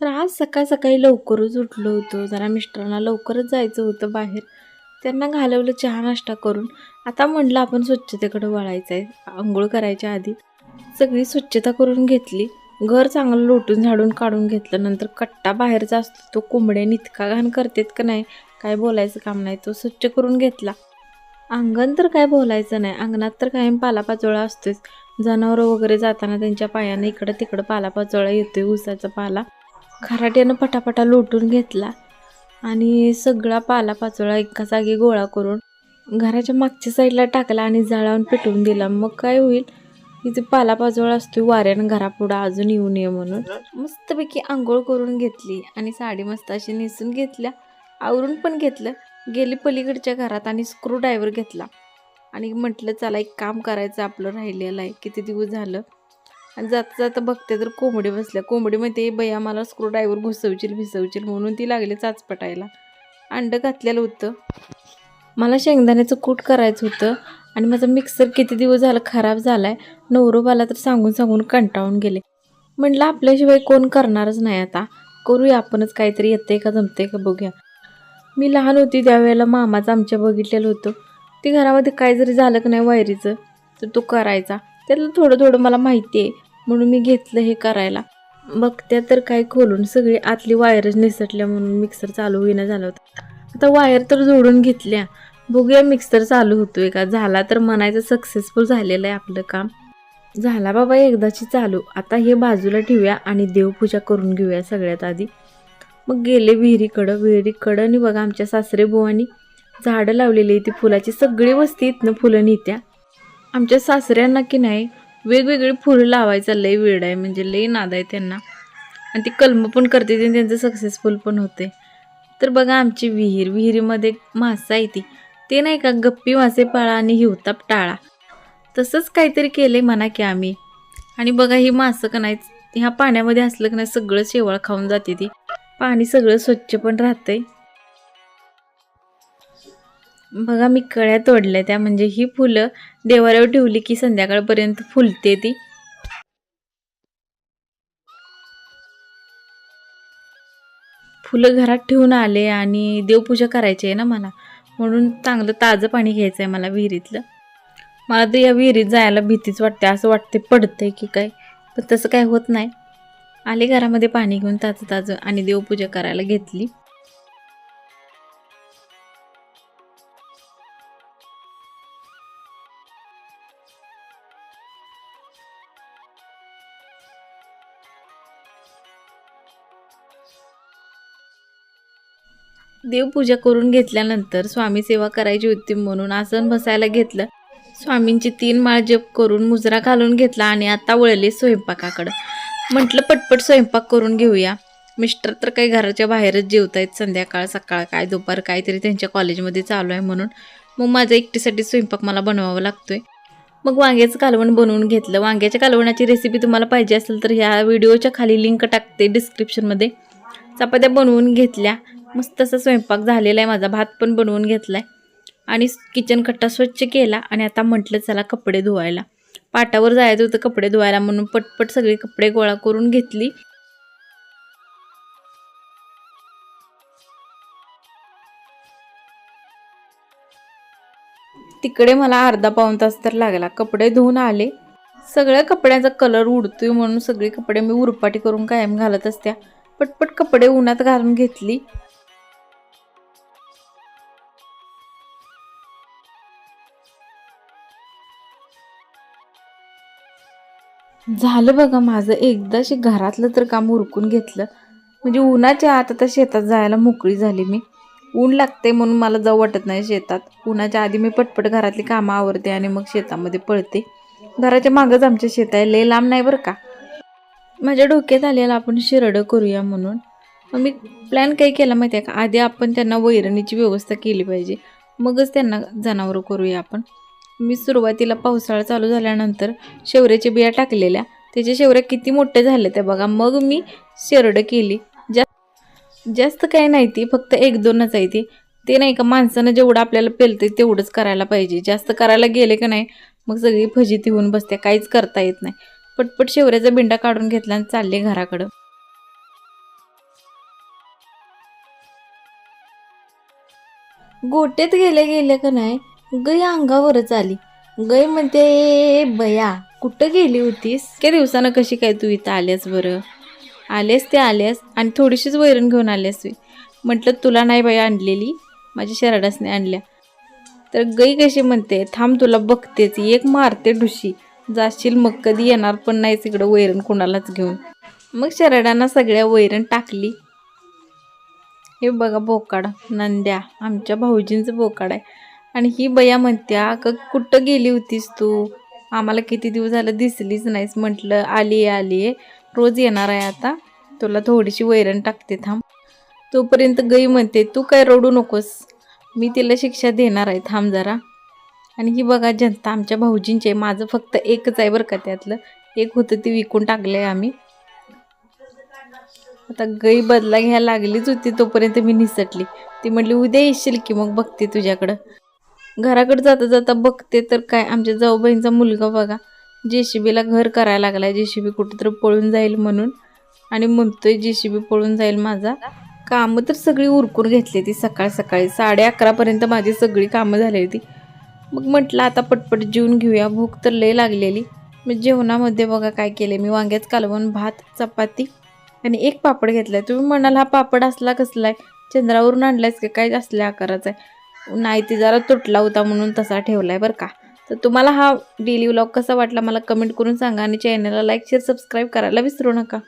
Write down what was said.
तर आज सकाळ सकाळी लवकरच उठलो होतो. जरा मिस्टरांना लवकरच जायचं होतं बाहेर. त्यांना घालवलं चहा नाश्ता करून. आता म्हटलं आपण स्वच्छतेकडे वळायचं आहे आंघोळ करायच्या आधी सगळी स्वच्छता करून घेतली. घर चांगलं लोटून झाडून काढून घेतलं. नंतर कट्टा बाहेरचा असतो. तो कोंबड्याने इतका घाण करतेत का नाही काय बोलायचं काम नाही. तो स्वच्छ करून घेतला. अंगण तर काय बोलायचं नाही. अंगणात तर कायम पालापाचोळा असतोच जनावरं वगैरे जाताना त्यांच्या पायानं इकडं तिकडं पालापाचोळा येतोय. ऊसाचा पाला. खराट्यानं पटापटा लोटून घेतला आणि सगळा पालापाचोळा एका जागी गोळा करून घराच्या मागच्या साईडला टाकला आणि जाळावून पेटवून दिला. मग काय होईल? इथे पालापाचोळा असतो वाऱ्यानं घरापुढं अजून येऊ नये म्हणून. मस्तपैकी आंघोळ करून घेतली आणि साडी मस्त अशी नेसून घेतल्या. आवरून पण घेतलं. गेली पलीकडच्या घरात आणि स्क्रू ड्रायव्हर घेतला. आणि म्हटलं चला एक काम करायचं आपलं राहिलेलं आहे. किती दिवस झालं? आणि जाता जाता बघते तर कोंबडी बसल्या. कोंबडीमध्ये बया मला आम्हाला स्क्रूड्रायव्हर घुसवशील भिसवशील म्हणून ती लागली चाचपटायला. अंडं घातलेलं होतं. मला शेंगदाण्याचं कूट करायचं होतं आणि माझा मिक्सर किती दिवस झाला खराब झाला आहे नवरोबाला तर सांगून सांगून कंटाळून गेले. म्हटलं आपल्याशिवाय कोण करणारच नाही आता. करूया आपणच काहीतरी येते का जमते का बघूया. मी लहान होती त्यावेळेला मामाचं आमच्या बघितलेलं होतं. ते घरामध्ये काय जरी झालं का नाही वायरीचं तर तो करायचा. त्यातलं थोडं थोडं मला माहिती आहे म्हणून मी घेतलं हे करायला. बघत्या तर काय खोलून सगळी आतली वायरच निसटल्या म्हणून मिक्सर चालू होईना झालं होतं. आता वायर तर जोडून घेतल्या. बघूया मिक्सर चालू होतोय का? झाला तर म्हणायचं सक्सेसफुल झालेलं आहे आपलं काम. झाला बाबा एकदाची चालू. आता हे बाजूला ठेवूया आणि देवपूजा करून घेऊया सगळ्यात आधी. मग गेले विहिरीकडं. विहिरीकडं आणि बघा आमच्या सासरे बुवानी झाडं लावलेली ती फुलाची. सगळी वस्ती इथनं फुलं नेत्या. आमच्या सासऱ्यांना की नाही? वेगवेगळी फुलं लावायचा लय वेळ आहे म्हणजे लय नाद आहे त्यांना. आणि ती कलम पण करते आणि त्यांचं सक्सेसफुल पण होते. तर बघा आमची विहीर विहिरीमध्ये मासा आहे ती. ते नाही का गप्पी मासे पाळा आणि हिवताप टाळा. तसंच काहीतरी केलंय म्हणा की आम्ही. आणि बघा ही मासं का नाही ह्या पाण्यामध्ये असलं की नाही सगळं शेवाळ खाऊन जाते ती. पाणी सगळं स्वच्छ पण राहतंय. बघा मी कळ्या तोडल्या त्या. म्हणजे ही फुलं देवाऱ्यावर ठेवली की संध्याकाळपर्यंत फुलते ती. फुलं घरात ठेवून आले आणि देवपूजा करायची आहे ना मला. म्हणून चांगलं ताजं पाणी घ्यायचं आहे मला विहिरीतलं. मला तर या विहिरीत जायला भीतीच वाटते. असं वाटते पडते की काय. पण तसं काय होत नाही. आले घरामध्ये पाणी घेऊन ताजं ताजं आणि देवपूजा करायला घेतली. देवपूजा करून घेतल्यानंतर स्वामी सेवा करायची होती म्हणून आसन बसायला घेतलं. स्वामींची तीन माळ जप करून मुजरा घालून घेतला आणि आता वळले स्वयंपाकाकडं. म्हटलं पटपट स्वयंपाक करून घेऊया. मिस्टर तर काही घराच्या बाहेरच जेवत आहेत संध्याकाळ सकाळ काय दुपार काहीतरी त्यांच्या कॉलेजमध्ये चालू आहे म्हणून. मग माझ्या एकटीसाठी स्वयंपाक मला बनवावा लागतोय. मग वांग्याचं कालवण बनवून घेतलं. वांग्याच्या कालवणाची रेसिपी तुम्हाला पाहिजे असेल तर ह्या व्हिडिओच्या खाली लिंक टाकते डिस्क्रिप्शनमध्ये चपात्या बनवून घेतल्या. मस्त असा स्वयंपाक झालेला आहे. माझा भात पण बनवून घेतला आहे आणि किचन कट्टा स्वच्छ केला आणि आता म्हटलं चला कपडे धुवायला. पाटावर जायचं होतं कपडे धुवायला म्हणून पटपट सगळे कपडे गोळा करून घेतली. तिकडे मला अर्धा पाऊण तास तर लागला. कपडे धुवून आले. सगळ्या कपड्यांचा कलर उडतोय म्हणून सगळे कपडे मी उरपाटी करून कायम घालत असत्या. पटपट कपडे उन्हात घालून घेतली. झालं बघा माझं. एकदाशी घरातलं तर काम उरकून घेतलं. म्हणजे उन्हाच्या आत आता शेतात जायला मोकळी झाली मी. ऊन लागते म्हणून मला जाऊ वाटत नाही शेतात. उन्हाच्या आधी मी पटपट घरातली कामं आवरते आणि मग शेतामध्ये पळते. घराच्या मागंच आमच्या शेत आहे. लय लांब नाही बरं का? माझ्या डोक्यात आलेलं आपण शिरडं करूया म्हणून. मग मी प्लॅन काही केला माहिती आहे का? आधी आपण त्यांना वैरणीची व्यवस्था केली पाहिजे. मगच त्यांना जनावरं करूया आपण. मी सुरुवातीला पावसाळा चालू झाल्यानंतर शेवऱ्याच्या बिया टाकलेल्या. त्याचे शेवऱ्या किती मोठे झाले ते बघा. मग मी शेरडं केली. जास्त जास्त काय नाही ती फक्त एक दोनच आहे ती. ते नाही का माणसानं जेवढं आपल्याला पेलते तेवढंच करायला पाहिजे. जास्त करायला गेले का नाही मग सगळी फजिती होऊन बसते. काहीच करता येत नाही. पटपट शेवऱ्याचा बिंडा काढून घेतला आणि चालले घराकडं. गोट्यात गेले गेले का नाही गई अंगावरच आली. गई म्हणते बया कुठं गेली होतीस? के दिवसानं कशी काय तू इथं आल्यास बरं? आलेस ते आल्यास आणि थोडीशीच वैरण घेऊन आल्यास तू म्हटलं तुला नाही बाई आणलेली माझ्या शरडासने आणल्या. तर गई कशी म्हणते थांब तुला बघतेच एक मारते ढुशी. जाशील मग कधी येणार पण नाहीच इकडं वैरण कोणालाच घेऊन. मग शरडांना सगळ्या वैरण टाकली. हे बघा बोकाड नंद्या आमच्या भाऊजींचं बोकाड आहे. आणि ही बया म्हणत्या क कुठं गेली होतीस तू? आम्हाला किती दिवस झालं दिसलीच नाहीस म्हटलं. आली आहे, आली आहे रोज येणार आहे आता. तुला थोडीशी वैरण टाकते थांब. तोपर्यंत गई म्हणते तू काय रडू नकोस. मी तिला शिक्षा देणार आहे. थांब जरा. आणि ही बघा जनता आमच्या भाऊजींची आहे. माझं फक्त एकच आहे बरं का त्यातलं. एक होतं ते विकून टाकलं आहे आम्ही. आता गई बदला घ्यायला लागलीच होती तोपर्यंत मी निसटली. ती म्हटली उद्या येशील की मग बघते तुझ्याकडं. घराकडे जाता जाता बघते तर काय आमच्या जाऊबाईंचा मुलगा बघा. जे सी बीला घर करायला लागलाय. जे सी बी कुठेतरी पळून जाईल म्हणून. आणि म्हणतोय जे सी बी पळून जाईल माझा. कामं तर सगळी उरकून घेतली ती सकाळ सकाळी. साडे अकरापर्यंत माझी सगळी कामं झाली होती मग म्हटलं आता पटपट जेवून घेऊया. भूक तर लय लागलेली. मी जेवणामध्ये बघा काय केले मी वांग्यात कालवण भात चपाती आणि एक पापड घेतलाय. तुम्ही म्हणाल हा पापड असला कसला आहे चंद्रावरून आणलायस का? काय असल्या आकाराचा आहे? नाही ती जरा तुटला होता म्हणून तसा ठेवला आहे बरं का. तर तुम्हाला हा डेली व्लॉग कसा वाटला मला कमेंट करून सांगा आणि चॅनलला लाईक शेअर सबस्क्राईब करायला विसरू नका.